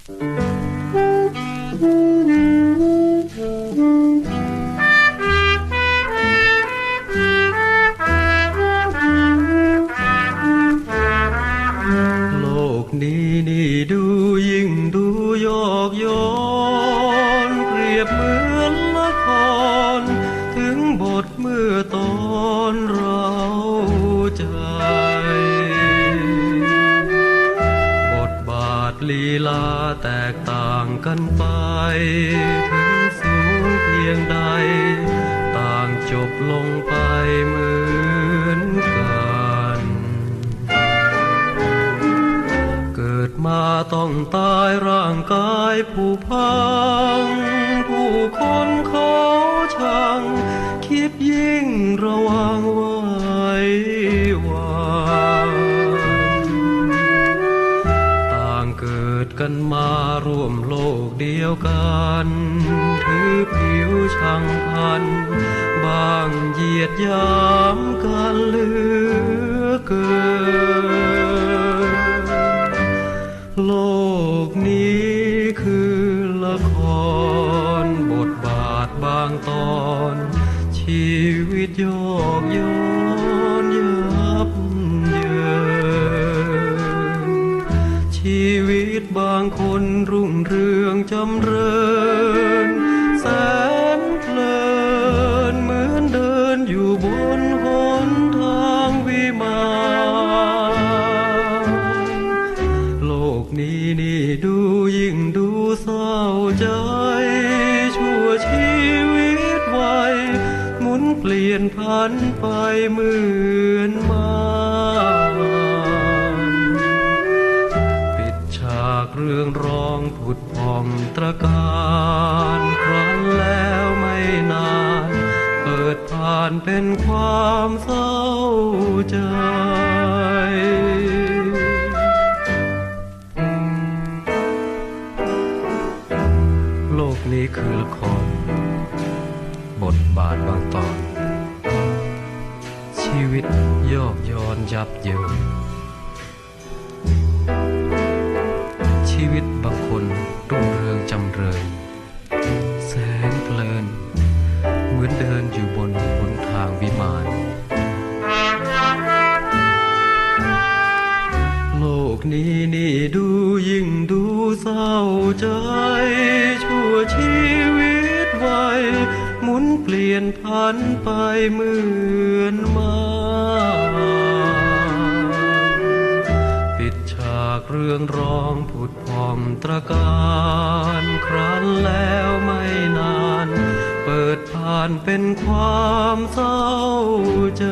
โลกนี้นี่ดู แตกต่างกันไป ถึงสูงเพียงใด ต่างจบลงไปเหมือนกันเกิดมาต้องตายร่างกายผู้พัง ผู้คนเขาชังคิดยิ่งระวังว้วั กันมาร่วมโลกเดียวกัน ถือผิวช่างพัน บางเหยียดยามกันเหลือเกิน โลกนี้คือละคร บทบาทบางตอน ชีวิตโยกโย รุ่งเรืองจำเริญแสนเพลินเหมือนเดินอยู่บนหนทางวิมานโลกนี้นี่ดูยิ่งดูเศร้าใจ ชั่วชีวิตไวัยหมุนเปลี่ยนพันไปเหมือนมา โลกนี้คือละคร บทบาทบางตอน ชีวิตโยกโยนยับเยินชีวิตบางคนรุ่งเรืองจำเริญ แสนเพลิน เหมือนเดินอยู่บนหนทางวิมาน กนี้นี่ดูยิ่งดูเศร้าใจ ชั่วชีวิตไวัยหมุนเปลี่ยนพันไปเหมือนมาปิดฉากเรื่องร้องผุดพองตรการครั้นแล้วไม่นาน เปิดผ่านเป็นความเศร้าใจ